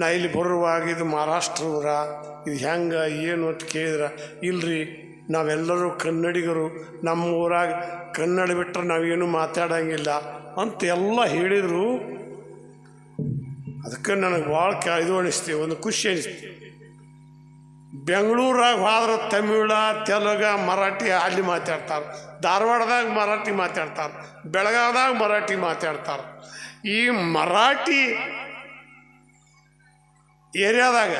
ನಾ ಇಲ್ಲಿ ಬರುವಾಗ ಇದು ಮಹಾರಾಷ್ಟ್ರವ್ರ ಇದು ಹೆಂಗೆ, ಏನು ಅಂತ ಕೇಳಿದ್ರೆ, ಇಲ್ರಿ, ನಾವೆಲ್ಲರೂ ಕನ್ನಡಿಗರು, ನಮ್ಮ ಊರಾಗ ಕನ್ನಡ ಬಿಟ್ಟರೆ ನಾವೇನು ಮಾತಾಡಂಗಿಲ್ಲ ಅಂತ ಎಲ್ಲ ಹೇಳಿದರು. ಅದಕ್ಕೆ ನನಗೆ ಭಾಳ ಕ, ಇದು ಅನಿಸ್ತೀವಿ ಒಂದು ಖುಷಿ ಅನಿಸ್ತೀವಿ ಬೆಂಗಳೂರಾಗ ಹೋದ್ರೆ ತಮಿಳ, ತೆಲುಗ, ಮರಾಠಿ ಅಲ್ಲಿ ಮಾತಾಡ್ತಾರೆ. ಧಾರವಾಡದಾಗ ಮರಾಠಿ ಮಾತಾಡ್ತಾರೆ. ಬೆಳಗಾವ್ದಾಗ ಮರಾಠಿ ಮಾತಾಡ್ತಾರೆ. ಈ ಮರಾಠಿ ಏರಿಯಾದಾಗ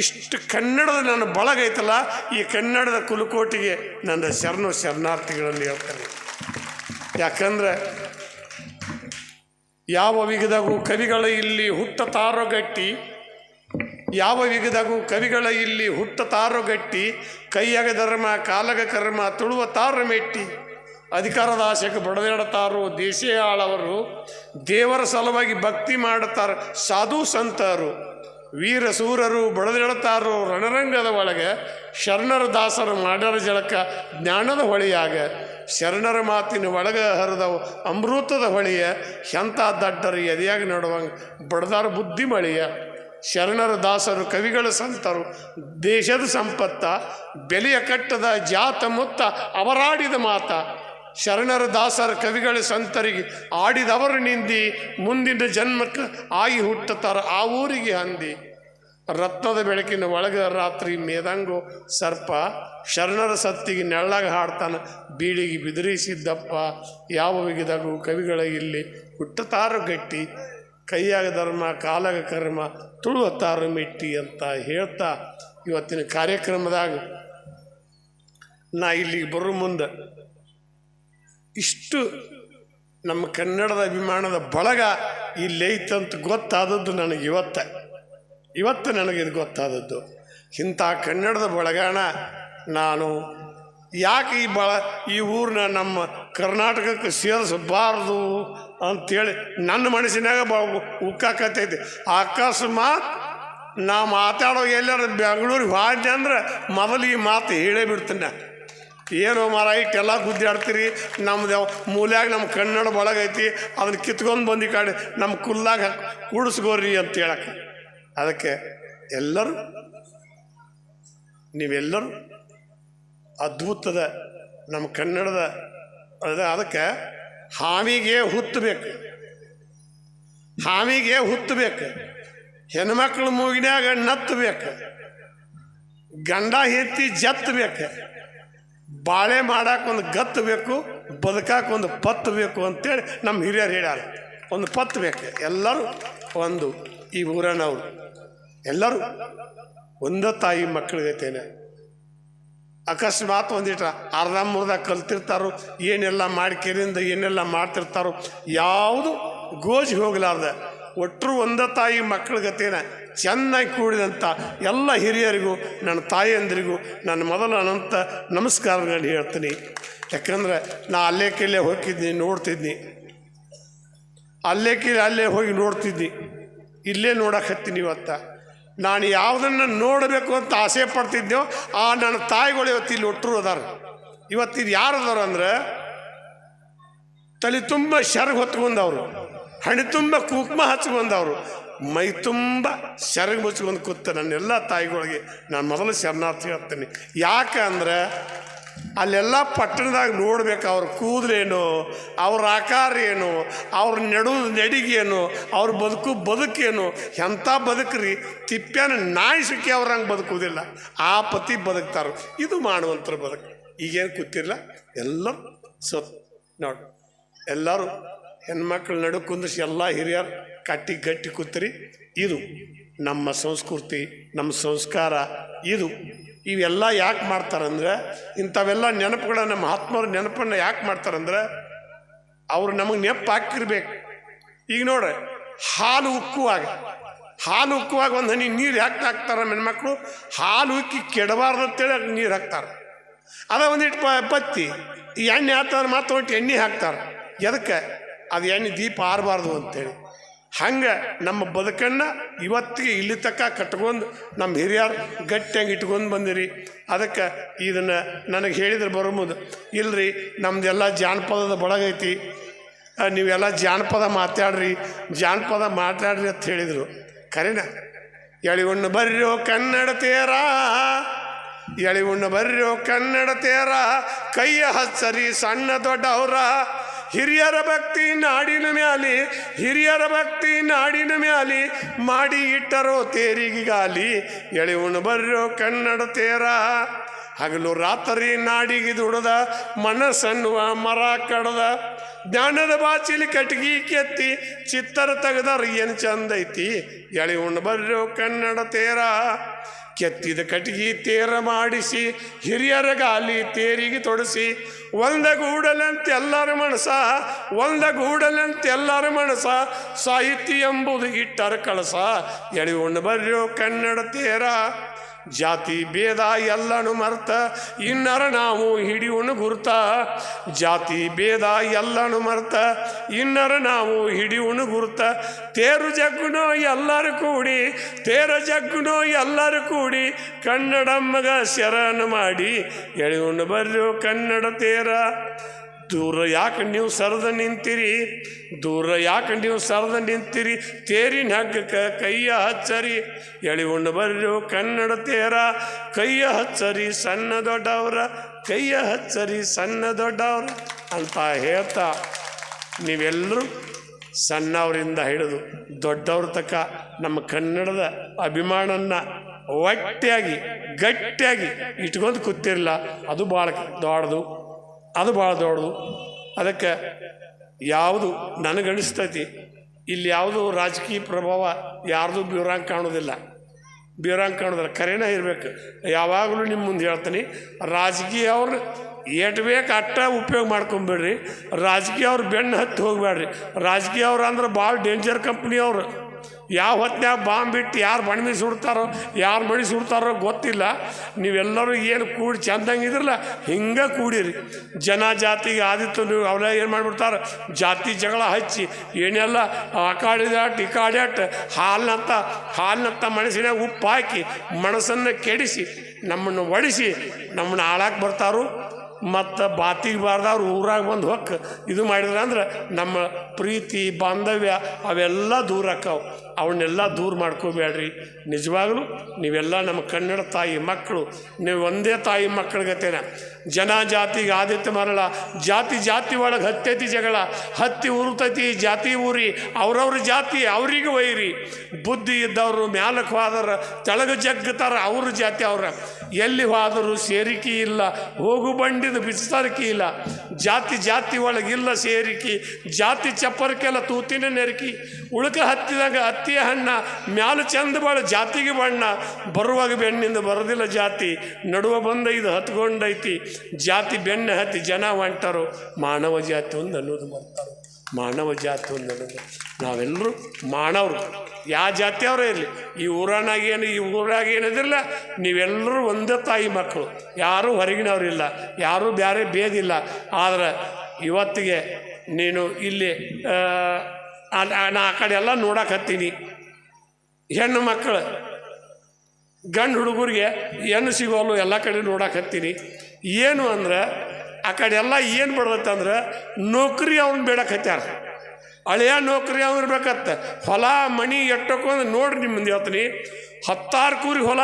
ಇಷ್ಟು ಕನ್ನಡದ ನನ್ನ ಬಳಗ ಐತಲ್ಲ, ಈ ಕನ್ನಡದ ಕುಲುಕೋಟಿಗೆ ನನ್ನ ಶರಣು ಶರಣಾರ್ಥಿಗಳನ್ನು ಹೇಳ್ತಾರೆ. ಯಾಕಂದ್ರೆ ಯಾವ ವಿಗದಾಗೂ ಕವಿಗಳ ಇಲ್ಲಿ ಹುಟ್ಟ ಗಟ್ಟಿ ಯಾವ ವಿಗದಾಗೂ ಕವಿಗಳ ಇಲ್ಲಿ ಹುಟ್ಟ ಗಟ್ಟಿ ಕೈಯಾಗ ಧರ್ಮ, ಕಾಲಗ ಕರ್ಮ, ತುಳುವ ತಾರ ಮೆಟ್ಟಿ ಅಧಿಕಾರದ ಆಶೆಗೆ ಬಡದಾಡ್ತಾರೋ ದೇಶೇ ಆಳವರು ದೇವರ ಸಲುವಾಗಿ ಭಕ್ತಿ ಮಾಡುತ್ತಾರೆ ಸಾಧು ಸಂತರು. ವೀರ ಸೂರರು ಬಡದಾಡ್ತಾರೋ ರಣರಂಗದ ಒಳಗೆ ಶರಣರ ದಾಸರು ಮಾಡರ ಜಳಕ ಜ್ಞಾನದ ಹೊಳಿಯಾಗ ಶರಣರ ಮಾತಿನ ಒಳಗೆ ಹರಿದವು ಅಮೃತದ ಹೊಳಿಯ ಶಂತ ದಡ್ಡರು ಎದೆಯಾಗಿ ನೋಡುವಂಗೆ ಬಡದಾರ ಬುದ್ಧಿ ಮಳೆಯ. ಶರಣರ ದಾಸರು ಕವಿಗಳ ಸಂತರು, ದೇಶದ ಸಂಪತ್ತ, ಬೆಲೆಯ ಕಟ್ಟದ ಜಾತ ಮುತ್ತ ಅವರಾಡಿದ ಮಾತ. ಶರಣರ ದಾಸರ ಕವಿಗಳ ಸಂತರಿಗೆ ಆಡಿದವರು ನಿಂದಿ ಮುಂದಿನ ಜನ್ಮಕ್ಕೆ ಆಗಿ ಹುಟ್ಟುತ್ತಾರೆ ಆ ಊರಿಗೆ ಹಂದಿ. ರತ್ನದ ಬೆಳಕಿನ ಒಳಗ ರಾತ್ರಿ ಮೇದಂಗು ಸರ್ಪ ಶರಣರ ಸತ್ತಿಗೆ ನೆಳ್ಳಾಗ ಹಾಡ್ತಾನೆ, ಬೀಳಿಗೆ ಬಿದಿರಿಸಿದ್ದಪ್ಪ, ಯಾವ ವಿಗಿದಾಗು ಕವಿಗಳ ಇಲ್ಲಿ ಹುಟ್ಟುತ್ತಾರು ಗಟ್ಟಿ, ಕೈಯಾಗ ಧರ್ಮ, ಕಾಲಾಗ ಕರ್ಮ, ತುಳುವತ್ತಾರು ಮೆಟ್ಟಿ ಅಂತ ಹೇಳ್ತಾ ಇವತ್ತಿನ ಕಾರ್ಯಕ್ರಮದಾಗ ನಾ ಇಲ್ಲಿಗೆ ಬರೋ ಮುಂದೆ ಇಷ್ಟು ನಮ್ಮ ಕನ್ನಡದ ಅಭಿಮಾನದ ಬಳಗ ಇಲ್ಲಿ ಐತಂತ ಗೊತ್ತಾದದ್ದು ನನಗೆ ಇವತ್ತ. ಇವತ್ತು ನನಗೆ ಇದು ಗೊತ್ತಾದದ್ದು. ಇಂಥ ಕನ್ನಡದ ಬಳಗಾಣ ನಾನು ಯಾಕೆ ಈ ಬಳ ಈ ಊರನ್ನ ನಮ್ಮ ಕರ್ನಾಟಕಕ್ಕೆ ಸೇರಿಸಬಾರ್ದು ಅಂಥೇಳಿ ನನ್ನ ಮನಸ್ಸಿನಾಗ ಬ ಉಕ್ಕಾಕತ್ತೈತಿ ಅಕಸ್ಮಾತ್ ನಾ ಮಾತಾಡೋ ಎಲ್ಲರೂ ಬೆಂಗಳೂರಿಗೆ ಹೋದ್ನೆ ಅಂದ್ರೆ ಮೊದಲು ಈ ಮಾತು ಹೇಳೇ ಬಿಡ್ತೀನಿ. ಏನೋ ಮರ ಇಟ್ಟೆಲ್ಲ ಗುದ್ದಾಡ್ತೀರಿ? ನಮ್ದು ಮೂಲ್ಯಾಗ ನಮ್ಮ ಕನ್ನಡ ಬಳಗೈತಿ ಅದನ್ನ ಕಿತ್ಕೊಂಡು ಬಂದು ಕಾಡಿ ನಮ್ಮ ಕುಲ್ಲಾಗ ಕೂಡಿಸ್ಕೋರಿ ಅಂತ ಹೇಳಕ್ಕೆ ಅದಕ್ಕೆ ಎಲ್ಲರೂ, ನೀವೆಲ್ಲರೂ ಅದ್ಭುತದ ನಮ್ಮ ಕನ್ನಡದ, ಅದ ಅದಕ್ಕೆ ಹಾವಿಗೆ ಹುತ್ತಬೇಕು ಹಾವಿಗೆ ಹುತ್ತಬೇಕು ಹೆಣ್ಮಕ್ಳು ಮೂಗಿನಾಗ ನತ್ತಬೇಕು ಗಂಡ ಹೆತ್ತಿ ಜತ್ತಬೇಕು ಬಾಳೆ ಮಾಡಕ್ಕೆ ಒಂದು ಗತ್ತು ಬೇಕು ಬದುಕಕ್ಕೆ ಒಂದು ಪತ್ತು ಬೇಕು ಅಂತೇಳಿ ನಮ್ಮ ಹಿರಿಯರು ಹೇಳ್ಯಾರ. ಒಂದು ಪತ್ತು ಬೇಕು. ಎಲ್ಲರೂ ಒಂದು ಈ ಊರನವರು. ಎಲ್ಲರೂ ಒಂದೇ ತಾಯಿ ಮಕ್ಕಳಿಗೈತೇನೆ ಅಕಸ್ಮಾತ್ ಒಂದಿಟ ಅರ್ಧ ಮುರ್ಧ ಕಲ್ತಿರ್ತಾರೋ, ಏನೆಲ್ಲ ಮಾಡಿ ಕೆರೆಯಿಂದ ಏನೆಲ್ಲ ಮಾಡ್ತಿರ್ತಾರೋ, ಯಾವುದು ಗೋಜಿ ಹೋಗಲಾರ್ದ. ಒಟ್ಟರು ಒಂದ ತಾಯಿ ಮಕ್ಕಳಿಗತೇನ ಚೆನ್ನಾಗಿ ಕೂಡಿದಂಥ ಎಲ್ಲ ಹಿರಿಯರಿಗೂ, ನನ್ನ ತಾಯಿಯಂದಿರಿಗೂ ನನ್ನ ಮೊದಲ ಅನಂತ ನಮಸ್ಕಾರಗಳನ್ನು ಹೇಳ್ತೀನಿ. ಯಾಕಂದ್ರೆ ನಾ ಅಲ್ಲೇ ಕೈಲೇ ಹೋಗಿದ್ನಿ ನೋಡ್ತಿದ್ನಿ. ಅಲ್ಲೇ ಕೈಲಿ ಅಲ್ಲೇ ಹೋಗಿ ನೋಡ್ತಿದ್ನಿ. ಇಲ್ಲೇ ನೋಡಕತ್ತೀನಿ ಇವತ್ತ. ನಾನು ಯಾವುದನ್ನು ನೋಡಬೇಕು ಅಂತ ಆಸೆ ಪಡ್ತಿದ್ದೆವು ಆ ನನ್ನ ತಾಯಿಗಳು ಇವತ್ತು ಇಲ್ಲಿ ಒಟ್ಟರು ಅದಾರ. ಇವತ್ತು ಇದು ಯಾರು ಅದಾರ ಅಂದರೆ, ತಲೆ ತುಂಬ ಶರ್ಗ್ ಹೊತ್ಕೊಂಡವ್ರು ಹಣೆ ತುಂಬ ಕುಂಕುಮ ಹಚ್ಕೊಂಡವರು ಮೈ ತುಂಬ ಶರಣ ಮುಚ್ಕೊಂಡು ಕೂತ ನನ್ನೆಲ್ಲ ತಾಯಿಗಳಿಗೆ ನಾನು ಮೊದಲು ಶರಣಾರ್ಥಿ ಹೇಳ್ತೀನಿ ಯಾಕಂದ್ರೆ ಅಲ್ಲೆಲ್ಲ ಪಟ್ಟಣದಾಗ ನೋಡ್ಬೇಕು ಅವ್ರ ಕೂದಲೇನು, ಅವ್ರ ಆಕಾರ ಏನು ಅವ್ರ ನಡು ನಡಿಗೇನು, ಅವ್ರ ಬದುಕು ಬದುಕೇನು ಎಂಥ ಬದುಕ್ರಿ, ತಿಪ್ಪ್ಯಾನ ನಾಯಿ ಸಿಕ್ಕಿ ಅವ್ರಂಗೆ ಬದುಕುವುದಿಲ್ಲ. ಆ ಪತಿ ಬದುಕ್ತಾರ. ಇದು ಮಾಡುವಂಥರ ಬದುಕು. ಈಗೇನು ಕೂತಿರಲ್ಲ ಎಲ್ಲರೂ ಸೊ ನೋಡಿ. ಎಲ್ಲರೂ ಹೆಣ್ಮಕ್ಳು ನಡು ಕುಂದಿಸಿ ಎಲ್ಲ ಹಿರಿಯರು ಕಟ್ಟಿ ಗಟ್ಟಿ ಕೂತ್ರಿ. ಇದು ನಮ್ಮ ಸಂಸ್ಕೃತಿ, ನಮ್ಮ ಸಂಸ್ಕಾರ, ಇದು. ಇವೆಲ್ಲ ಯಾಕೆ ಮಾಡ್ತಾರಂದ್ರೆ, ಇಂಥವೆಲ್ಲ ನೆನಪುಗಳನ್ನ ಮಹಾತ್ಮರ ನೆನಪನ್ನು ಯಾಕೆ ಮಾಡ್ತಾರಂದ್ರೆ, ಅವ್ರು ನಮಗೆ ನೆನಪು ಹಾಕಿರ್ಬೇಕು ಈಗ ನೋಡ್ರಿ, ಹಾಲು ಉಕ್ಕುವಾಗ ಹಾಲು ಉಕ್ಕುವಾಗ ಒಂದು ಹನಿ ನೀರು ಯಾಕೆ ಹಾಕ್ತಾರೆ ಹೆಣ್ಮಕ್ಳು? ಹಾಲು ಉಕ್ಕಿ ಕೆಡಬಾರ್ದು ಅಂತೇಳಿ ಅದಕ್ಕೆ ನೀರು ಹಾಕ್ತಾರೆ. ಅದ ಒಂದಿಟ್ಟು ಪತ್ತಿ, ಈ ಎಣ್ಣೆ ಹಾಕ್ತಾರೆ ಮತ್ತೆ ಒಟ್ಟು ಎಣ್ಣೆ ಹಾಕ್ತಾರೆ. ಎದಕ್ಕೆ? ಅದು ಎಣ್ಣೆ ದೀಪ ಆರಬಾರ್ದು ಅಂತೇಳಿ. ಹಂಗೆ ನಮ್ಮ ಬದುಕನ್ನು ಇವತ್ತಿಗೆ ಇಲ್ಲಿ ತಕ್ಕ ಕಟ್ಕೊಂಡು ನಮ್ಮ ಹಿರಿಯರು ಗಟ್ಟಿಯಾಗಿ ಇಟ್ಕೊಂಡು ಬಂದಿರಿ. ಅದಕ್ಕೆ ಇದನ್ನು ನನಗೆ ಹೇಳಿದ್ರೆ ಬರೋಮುದು ಇಲ್ರಿ ನಮ್ದೆಲ್ಲ ಜಾನಪದದ ಬಳಗೈತಿ ನೀವೆಲ್ಲ ಜಾನಪದ ಮಾತಾಡ್ರಿ ಜಾನಪದ ಮಾತಾಡ್ರಿ ಅಂತ ಹೇಳಿದರು. ಕರೆನ ಎಳಿವಣ್ಣು ಬರ್ರೋ ಕನ್ನಡ ತೇರ ಉಣ್ಣು ಬರ್ರೋ ಕನ್ನಡ ತೇರ, ಕೈಯ ಹಚ್ಚರಿ ಸಣ್ಣ ದೊಡ್ಡವರ ಹಿರಿಯರ ಭಕ್ತಿ ನಾಡಿನ ಮ್ಯಾಲಿ, ಹಿರಿಯರ ಭಕ್ತಿ ನಾಡಿನ ಮ್ಯಾಲಿ, ಮಾಡಿ ಇಟ್ಟರೋ ತೇರಿಗಿಗಾಲಿ ಎಳಿವುಣ್ಣು ಬರ್ರೋ ಕನ್ನಡ ತೇರ. ಹಗಲು ರಾತ್ರಿ ನಾಡಿಗೆ ದುಡದ, ಮನಸ್ಸನ್ನುವ ಮರ ಕಡದ, ಜ್ಞಾನದ ಬಾಚಿಲಿ ಕಟ್ಗಿ ಕೆತ್ತಿ, ಚಿತ್ತರ ತೆಗೆದರ ಏನು ಚಂದ ಐತಿ ಎಳಿ ಉಂಡು ಬರ್ರೋ ಕನ್ನಡ ತೇರ. ಕೆತ್ತಿದ ಕಟ್ಟಿಗೆ ತೇರ ಮಾಡಿಸಿ, ಹಿರಿಯರ ಗಾಲಿ ತೇರಿಗೆ ತೊಡಸಿ, ಒಂದ ಗೂಡಲಂತೆ ಎಲ್ಲರ ಮನಸ ಒಂದ ಗೂಡಲಂತೆ ಎಲ್ಲರ ಮನಸ ಸಾಹಿತ್ಯ ಎಂಬುದು ಇಟ್ಟರ ಕಳಸ. ಎಳಿ ಉಂಡು ಬರ್ರೋ ಕನ್ನಡ ತೇರ. ಜಾತಿ ಭೇದ ಎಲ್ಲನು ಮರ್ತ, ಇನ್ನರ ನಾವು ಹಿಡಿಯುಣ ಗುರ್ತ. ಜಾತಿ ಭೇದ ಎಲ್ಲನು ಮರ್ತ, ಇನ್ನರ ನಾವು ಹಿಡಿಯುಣ ಗುರ್ತ. ತೇರು ಜಗ್ಗುನೋ ಎಲ್ಲರೂ ಕೂಡಿ, ತೇರ ಜಗ್ಗುನೋ ಎಲ್ಲರೂ ಕೂಡಿ ಕನ್ನಡಮ್ಮಗ ಶರಣ ಮಾಡಿ ಎಳೆಯುಣ್ಣು ಬರ್ರು ಕನ್ನಡ ತೇರ. ದೂರ ಯಾಕೆ ನೀವು ಸರದ ನಿಂತಿರಿ? ದೂರ ಯಾಕೆ ನೀವು ಸರದ ನಿಂತಿರಿ? ತೇರಿನ ಹಗ್ಗಕ್ಕೆ ಕೈಯ ಹಚ್ಚರಿ. ಎಳಿಗೊಂಡು ಬರ್ರಿ ಕನ್ನಡ ತೇರ, ಕೈಯ ಹಚ್ಚರಿ ಸಣ್ಣ ದೊಡ್ಡವರ, ಕೈಯ ಹಚ್ಚರಿ ಸಣ್ಣ ದೊಡ್ಡವರ ಅಂತ ಹೇಳ್ತಾ ನೀವೆಲ್ಲರೂ ಸಣ್ಣವರಿಂದ ಹಿಡಿದು ದೊಡ್ಡವ್ರ ತಕ್ಕ ನಮ್ಮ ಕನ್ನಡದ ಅಭಿಮಾನನ್ನ ಒಟ್ಟಿಯಾಗಿ, ಗಟ್ಟಿಯಾಗಿ ಇಟ್ಕೊಂಡು ಕೂತಿರಲ್ಲ ಅದು ಭಾಳ ದೊಡ್ಡದು. ಅದು ಭಾಳ ದೊಡ್ಡದು. ಅದಕ್ಕೆ ಯಾವುದು ನನಗನಿಸ್ತೈತಿ. ಇಲ್ಲಿ ಯಾವುದು ರಾಜಕೀಯ ಪ್ರಭಾವ ಯಾರ್ದು ಬ್ಯೂರಾಂಗ್ ಕಾಣೋದಿಲ್ಲ ಬ್ಯೂರಾಂಗ್ ಕಾಣೋದಿಲ್ಲ ಕರೆನೇ ಇರಬೇಕು. ಯಾವಾಗಲೂ ನಿಮ್ಮ ಮುಂದೆ ಹೇಳ್ತೀನಿ, ರಾಜಕೀಯ ಅವ್ರು ಏಟ್ ಬೇಕು ಅಟ್ಟ ಉಪಯೋಗ ಮಾಡ್ಕೊಂಬೇಡ್ರಿ. ರಾಜಕೀಯ ಅವ್ರು ಬೆನ್ನು ಹತ್ತಿ ಹೋಗ್ಬೇಡ್ರಿ. ರಾಜಕೀಯ ಅವ್ರು ಅಂದ್ರೆ ಭಾಳ ಡೇಂಜರ್ ಕಂಪ್ನಿ ಅವರು. ಯಾವ ಹೊತ್ನ್ಯಾಗ ಬಾಂಬ್ ಬಿಟ್ಟು ಯಾರು ಬಣ್ಮಿ ಸುಡ್ತಾರೋ, ಯಾರು ಮಣಿ ಸುಡ್ತಾರೋ ಗೊತ್ತಿಲ್ಲ. ನೀವೆಲ್ಲರೂ ಏನು ಕೂಡಿ ಚಂದಂಗಿದ್ರಲ್ಲ ಹಿಂಗೆ ಕೂಡಿರಿ. ಜನ ಜಾತಿಗೆ ಆದಿತ್ತು ನೀವು ಅವರೆಲ್ಲ ಏನು ಮಾಡಿಬಿಡ್ತಾರೆ, ಜಾತಿ ಜಗಳ ಹಚ್ಚಿ, ಏನೆಲ್ಲ ಆ ಕಾಡಿದಾಟ್ ಈ ಕಾಡ್ಯಾಟ್ ಹಾಲಿನಂತ ಹಾಲಿನಂತ ಮನಸ್ಸಿನಾಗ ಉಪ್ಪು ಹಾಕಿ, ಮನಸ್ಸನ್ನು ಕೆಡಿಸಿ, ನಮ್ಮನ್ನು ಒಡಿಸಿ, ನಮ್ಮನ್ನು ಆಳಕ್ಕೆ ಬರ್ತಾರೋ, ಮತ್ತು ಬಾತಿಗೆ ಬಾರ್ದವ್ರು ಊರಾಗ ಬಂದು ಹೊಕ್ಕ ಇದು ಮಾಡಿದ್ರೆ ಅಂದ್ರೆ ನಮ್ಮ ಪ್ರೀತಿ, ಬಾಂಧವ್ಯ ಅವೆಲ್ಲ ದೂರ ಆಕ್ಕವು. ಅವನ್ನೆಲ್ಲ ದೂರ ಮಾಡ್ಕೋಬೇಡ್ರಿ. ನಿಜವಾಗಲೂ ನೀವೆಲ್ಲ ನಮ್ಮ ಕನ್ನಡ ತಾಯಿ ಮಕ್ಕಳು. ನೀವು ಒಂದೇ ತಾಯಿ ಮಕ್ಕಳಿಗತ್ತೇನ ಜನ ಜಾತಿಗೆ ಆದಿತ್ಯ ಮರಳ ಜಾತಿ ಜಾತಿ ಒಳಗೆ ಹತ್ತೈತಿ ಜಗಳ. ಹತ್ತಿ ಉರುತೈತಿ, ಜಾತಿ ಊರಿ ಅವ್ರವ್ರ ಜಾತಿ ಅವ್ರಿಗೆ ವೈರಿ ಬುದ್ಧಿ ಇದ್ದವರು ಮ್ಯಾಲಕ್ಕೆ ಹೋದರ ತೆಳಗ ಜಗ್ಗತಾರ ಅವ್ರ ಜಾತಿ ಅವ್ರ. ಎಲ್ಲಿ ಹೋದರೂ ಸೇರಿಕೆ ಇಲ್ಲ. ಹೋಗು ಬಂಡಿದ ಬಿಚ್ಚರಿಕೆ ಇಲ್ಲ. ಜಾತಿ ಜಾತಿ ಒಳಗಿಲ್ಲ ಸೇರಿಕಿ, ಜಾತಿ ಚಪ್ಪರಕ್ಕೆಲ್ಲ ತೂತಿನ ನೆರಕಿ. ಉಳುಕ ಹತ್ತಿದಾಗ ಹತ್ತಿಯ ಹಣ್ಣ, ಮ್ಯಾಲ ಚಂದ ಬಾಳ ಜಾತಿಗೆ ಬಣ್ಣ, ಬರುವಾಗ ಬೆನ್ನಿಂದ ಬರೋದಿಲ್ಲ ಜಾತಿ. ನಡುವ ಬಂದ ಇದು ಹತ್ಕೊಂಡೈತಿ. ಜಾತಿ ಬೆಣ್ಣೆ ಹತ್ತಿ ಜನ ಹೊಂಟರು, ಮಾನವ ಜಾತಿ ಒಂದು ಅನ್ನೋದು ಮಾನವ ಜಾತಿ ಒಂದು ನಾವೆಲ್ಲರೂ ಮಾನವರು. ಯಾವ ಜಾತಿಯವರೇ ಇರಲಿ. ಈ ಊರನಾಗ ಏನು, ಈ ಊರಾಗ ಏನಿದಿರಲ್ಲ ನೀವೆಲ್ಲರೂ ಒಂದೇ ತಾಯಿ ಮಕ್ಕಳು. ಯಾರೂ ಹೊರಗಿನವರಿಲ್ಲ. ಯಾರೂ ಬೇರೆ ಭೇದಿಲ್ಲ ಆದರೆ ಇವತ್ತಿಗೆ ನೀನು ಇಲ್ಲಿ ನಾ ಆ ಕಡೆ ಎಲ್ಲ ನೋಡಕತ್ತೀನಿ ಹೆಣ್ಣು ಮಕ್ಕಳು, ಗಂಡು ಹುಡುಗರಿಗೆ ಹೆಣ್ಣು ಸಿಗೋಲು ಎಲ್ಲ ಕಡೆ ನೋಡಕತ್ತೀನಿ ಏನು ಅಂದ್ರೆ ಆ ಕಡೆ ಎಲ್ಲ ಏನು ಅಂದ್ರೆ ನೌಕರಿ ಅವ್ನು ಬೇಡಕತ್ಯಾರ. ಹಳೆಯ ನೌಕರಿ ಅವ್ನು ಇರ್ಬೇಕತ್ತ. ಹೊಲ ಮಣಿ ಎಟ್ಟಕೊಂದು ನೋಡ್ರಿ ನಿಮ್ಮ ಮುಂದೆ ಹೇಳ್ತೀನಿ. ಹತ್ತಾರು ಕೂರಿ ಹೊಲ,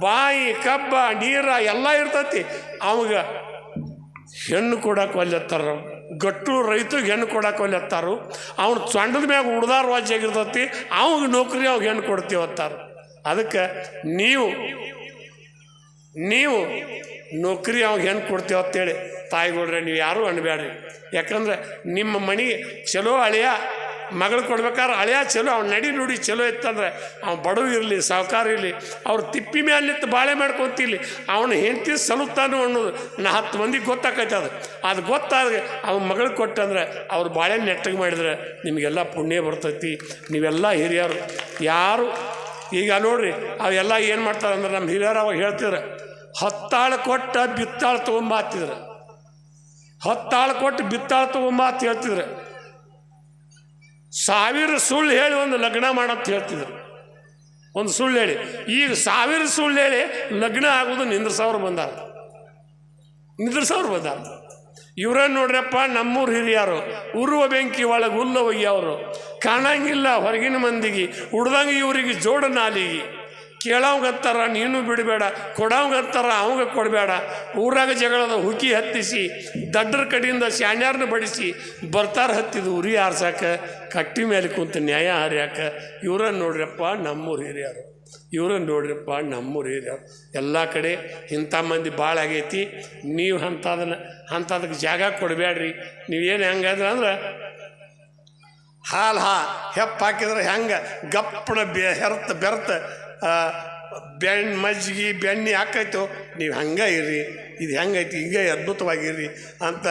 ಬಾಯಿ, ಕಬ್ಬ, ನೀರ ಎಲ್ಲ ಇರ್ತೈತಿ. ಅವಾಗ ಹೆಣ್ಣು ಕೊಡಕ್ಕೆ ಒಲ್ಲೆತ್ತಾರ. ಗಟ್ಟು ರೈತಗೆ ಹೆಣ್ಣು ಕೊಡಕ್ಕೆ ಒಲ್ಲೆತ್ತಾರು. ಅವ್ನು ಚಂಡದ ಮ್ಯಾಗ ಉಡ್ದಾರ ವಾಜ್ಯಾಗಿರ್ತೈತಿ ಅವಾಗ ನೌಕರಿ ಅವಾಗ ಹೆಣ್ಣು ಕೊಡ್ತೀವಿ ಅಂತಾರ. ಅದಕ್ಕೆ ನೀವು ನೀವು ನೌಕರಿ ಅವಾಗ ಹೆಣ್ಣು ಕೊಡ್ತೇವೆ ಅಂತೇಳಿ. ತಾಯಿಗಳ್ರೆ ನೀವು ಯಾರೂ ಅನ್ಬೇಡ್ರಿ ಯಾಕಂದ್ರೆ ನಿಮ್ಮ ಮಣಿ ಚಲೋ ಹಳೆಯ, ಮಗಳು ಕೊಡ್ಬೇಕಾದ್ರೆ ಹಳೆಯ ಚಲೋ, ಅವ್ನು ನಡಿ ನುಡಿ ಚಲೋ ಇತ್ತಂದ್ರೆ ಅವ್ನು ಬಡವ ಇರಲಿ, ಸಾವುಕಾರ ಇರಲಿ, ಅವ್ರು ತಿಪ್ಪಿ ಮೇಲೆ ನಿಂತು ಬಾಳೆ ಮಾಡ್ಕೊತಿರ್ಲಿ ಅವನು ಹೆಂಡತಿ ಸಲುತ್ತಾನು ಅನ್ನೋದು ನಾ ಹತ್ತು ಮಂದಿಗೆ ಗೊತ್ತಾಕೈತೆ ಅದು. ಅದು ಗೊತ್ತಾದ್ರೆ ಅವ್ನ ಮಗಳು ಕೊಟ್ಟಂದ್ರೆ ಅವ್ರು ಬಾಳೆ ನೆಟ್ಟಗೆ ಮಾಡಿದ್ರೆ ನಿಮಗೆಲ್ಲ ಪುಣ್ಯ ಬರ್ತೈತಿ. ನೀವೆಲ್ಲ ಹಿರಿಯರು. ಯಾರು, ಈಗ ನೋಡ್ರಿ, ಅವೆಲ್ಲ ಏನು ಮಾಡ್ತಾರೆ ಅಂದ್ರೆ ನಮ್ಮ ಹಿರಿಯರು ಅವಾಗ ಹೇಳ್ತಿದ್ರು ಹತ್ತಾಳು ಕೊಟ್ಟ ಬಿತ್ತಾಳು ತೊಗೊಂಬ ಹತ್ತಿದ್ರು ಹತ್ತಾಳು ಕೊಟ್ಟು ಬಿತ್ತಾಳು ತೊಗೊಂಬ ಅಂತ ಹೇಳ್ತಿದ್ರು. ಸಾವಿರ ಸುಳ್ಳು ಹೇಳಿ ಒಂದು ಲಗ್ನ ಮಾಡಂತ ಹೇಳ್ತಿದ್ರು. ಒಂದು ಸುಳ್ಳು ಹೇಳಿ. ಈಗ ಸಾವಿರ ಸುಳ್ಳು ಹೇಳಿ ಲಗ್ನ ಆಗೋದು ನಿಂದ್ರಸವ್ರು ಬಂದಾರ. ನಿಂದ್ರಸವ್ರು ಬಂದಾರ. ಇವ್ರನ್ನ ನೋಡ್ರಪ್ಪ ನಮ್ಮೂರು ಹಿರಿಯರು, ಉರುವ ಬೆಂಕಿ ಒಳಗೆ ಒಯ್ಯವರು ಕಾಣಂಗಿಲ್ಲ ಹೊರಗಿನ ಮಂದಿಗೆ, ಉಡ್ದಂಗೆ ಇವರಿಗೆ ಜೋಡ ನಾಲಿಗೆ. ಕೇಳವಂಗತ್ತಾರ ನೀನು ಬಿಡಬೇಡ ಕೊಡೋವಂತಾರ ಅವಂಗ ಕೊಡಬೇಡ. ಊರಾಗ ಜಗಳದ ಹುಕಿ ಹತ್ತಿಸಿ, ದಡ್ಡರ ಕಡೆಯಿಂದ ಶಾಣ್ಯಾರನ್ನ ಬಡಿಸಿ, ಬರ್ತಾರ ಹತ್ತಿದ ಉರಿ ಆರ್ಸಾಕ, ಕಟ್ಟಿ ಮೇಲೆ ಕುಂತ ನ್ಯಾಯ ಹರಿಯಾಕ. ಇವ್ರನ್ನ ನೋಡ್ರಪ್ಪ ನಮ್ಮೂರು ಹಿರಿಯರು. ಇವ್ರನ್ನ ನೋಡ್ರಪ್ಪ ನಮ್ಮೂರು ಹಿರಿಯರು. ಎಲ್ಲ ಕಡೆ ಇಂಥ ಮಂದಿ ಭಾಳ ಆಗೈತಿ. ನೀವು ಅಂಥದನ್ನ ಅಂಥದಕ್ಕೆ ಜಾಗ ಕೊಡಬೇಡ್ರಿ ನೀವೇನು ಹೆಂಗಾದ್ರೆ ಅಂದ್ರೆ, ಹಾಲು ಹಾ, ಹೆಪ್ಪ ಹಾಕಿದ್ರೆ ಹೆಂಗೆ ಗಪ್ಪಣ ಬೆ, ಹೆರ್ತ ಬೆರ್ತ ಬೆಣ್ಣೆ ಮಜ್ಜಿಗೆ ಬೆಣ್ಣೆ ಹಾಕೈತೋ ನೀವು ಹಂಗೆ ಇರ್ರಿ ಇದು ಹೆಂಗೈತಿ ಹಿಂಗೆ ಅದ್ಭುತವಾಗಿರ್ರಿ ಅಂತ